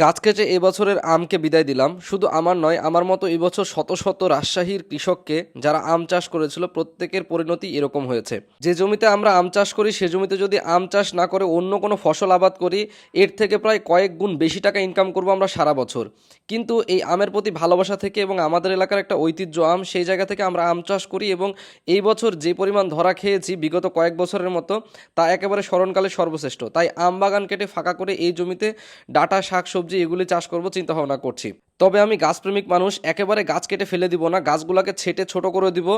গাছ কেটে এবছরের আমকে বিদায় দিলাম। শুধু আমার নয়, আমার মতো এবছর শত শত রাজশাহীর কৃষককে যারা আম চাষ করেছিল, প্রত্যেকের পরিণতি এরকম হয়েছে। যে জমিতে আমরা আম চাষ করি, সে জমিতে যদি আম চাষ না করে অন্য কোনো ফসল আবাদ করি, এর থেকে প্রায় কয়েক গুণ বেশি টাকা ইনকাম করব আমরা সারা বছর। কিন্তু এই আমের প্রতি ভালোবাসা থেকে এবং আমাদের এলাকার একটা ঐতিহ্য আম, সেই জায়গা থেকে আমরা আম চাষ করি এবং এই বছর যে পরিমাণ ধরা খেয়েছি বিগত কয়েক বছরের মতো, তা একেবারে স্মরণকালে সর্বশ্রেষ্ঠ। তাই আম বাগান কেটে ফাঁকা করে এই জমিতে ডাটা, শাক সবজি এগুলি চাষ করব চিন্তা ভাবনা করছি। তবে আমি গাছপ্রেমিক মানুষ, একেবারে গাছ কেটে ফেলে দিব না, গাছগুলোকে ছেটে ছোট করে দিব,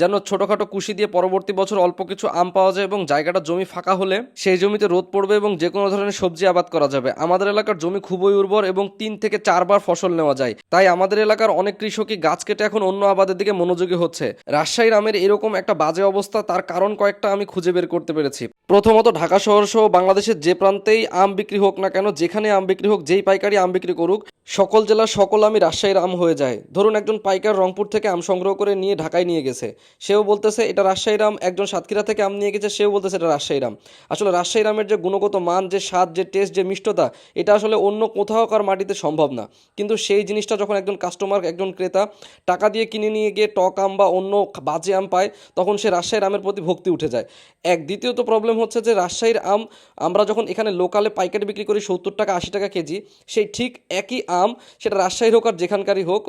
যেন ছোটোখাটো কুশি দিয়ে পরবর্তী বছর অল্প কিছু আম পাওয়া যায় এবং জায়গাটা জমি ফাঁকা হলে সেই জমিতে রোদ পড়বে এবং যে কোনো ধরনের সবজি আবাদ করা যাবে। আমাদের এলাকার জমি খুবই উর্বর এবং তিন থেকে চারবার ফসল নেওয়া যায়। তাই আমাদের এলাকার অনেক কৃষকই গাছ কেটে এখন অন্য আবাদের দিকে মনোযোগী হচ্ছে। রাজশাহীর আমের এরকম একটা বাজে অবস্থা, তার কারণ কয়েকটা আমি খুঁজে বের করতে পেরেছি। প্রথমত, ঢাকা শহর সহ বাংলাদেশের যে প্রান্তেই আম বিক্রি হোক না কেন, যেখানে আম বিক্রি হোক, যেই পাইকারি আম বিক্রি করুক, সকল জেলার সকল আমি রাজশাহীর আম হয়ে যায়। ধরুন একজন পাইকার রংপুর থেকে আম সংগ্রহ করে নিয়ে ঢাকায় নিয়ে গেছে। সেও বলতেছে, এটা রাজশাহীর আম। একজন সাতক্ষীরা থেকে আম নিয়ে গেছে, সেও বলতেছে, এটা রাজশাহীর আম। আসলে রাজশাহীর আমের যে গুণগত মান, যে স্বাদ, যে টেস্ট যে মিষ্টতা, এটা আসলে অন্য কোথাও কার মাটিতে সম্ভব না। কিন্তু সেই জিনিসটা যখন একজন কাস্টমার একজন ক্রেতা টাকা দিয়ে কিনে নিয়ে গিয়ে টক আম বা অন্য বাজে আম পায়, তখন সে রাজশাহীর আমের প্রতি ভক্তি উঠে যায়। এক দ্বিতীয়ত প্রবলেম হচ্ছে যে রাজশাহীর আম আমরা যখন এখানে লোকালে পাইকারি বিক্রি করি সত্তর টাকা, আশি টাকা কেজি, সেই ঠিক একই আম সেটা রাজশাহীর হোক আর যেখানকারই হোক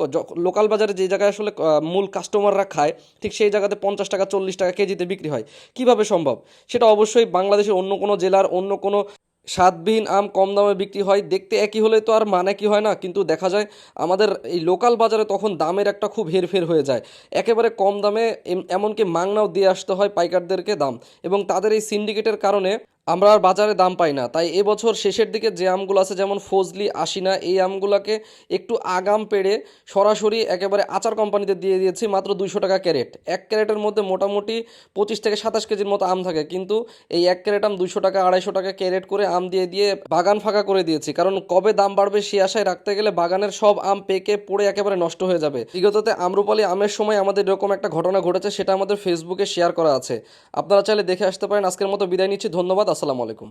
লোকাল বাজারে যে জায়গায় আসলে মূল কাস্টমাররা খায়, ঠিক সেই জায়গাতে পঞ্চাশ টাকা, চল্লিশ টাকা কেজিতে বিক্রি হয়। কীভাবে সম্ভব? সেটা অবশ্যই বাংলাদেশের অন্য কোনো জেলার, অন্য কোনো স্বাদবিহীন আম কম দামে বিক্রি হয়। দেখতে একই হলে তো আর মানে কি হয় না, কিন্তু দেখা যায় আমাদের এই লোকাল বাজারে তখন দামের একটা খুব হেরফের হয়ে যায়। একেবারে কম দামে, এম- এমনকি মাংনাও দিয়ে আসতে হয় পাইকারদেরকে দাম। এবং তাদের এই সিন্ডিকেটের কারণে আমরা আর বাজারে দাম পাই না। তাই এবছর শেষের দিকে যে আমগুলো আছে, যেমন ফজলি, আশিনা, এই আমগুলোকে একটু আগাম পেড়ে সরাসরি একেবারে আচার কোম্পানিতে দিয়ে দিয়েছি মাত্র দুইশো টাকা ক্যারেট। এক ক্যারেটের মধ্যে মোটামুটি পঁচিশ থেকে সাতাশ কেজির মতো আম থাকে। কিন্তু এই এক ক্যারেট আম দুইশো টাকা, আড়াইশো টাকা ক্যারেট করে আম দিয়ে দিয়ে বাগান ফাঁকা করে দিয়েছি। কারণ কবে দাম বাড়বে সে আশায় রাখতে গেলে বাগানের সব আম পেকে পড়ে একেবারে নষ্ট হয়ে যাবে। বিগততে আম্রপালি আমের সময় আমাদের এরকম একটা ঘটনা ঘটেছে, সেটা আমাদের ফেসবুকে শেয়ার করা আছে। আপনারা চাইলে দেখে আসতে পারেন। আজকের মতো বিদায় নিচ্ছি। ধন্যবাদ। আসসালামু আলাইকুম।